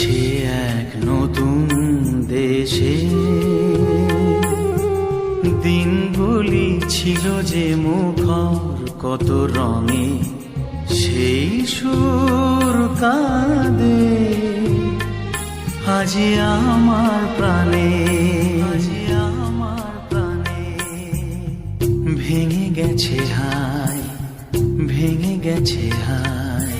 সে এক নতুন দেশে। দিনগুলি ছিল যে মুখর কত রঙে সেই সুর কাঁদে। আজি আমার প্রাণে, আজি আমার প্রাণে। ভেঙে গেছে হায়, ভেঙে গেছে হায়।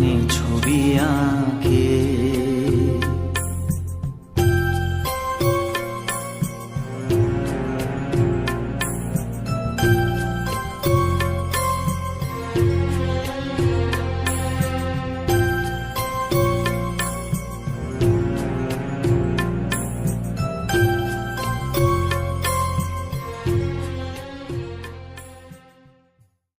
মনে ছবি আঁকে।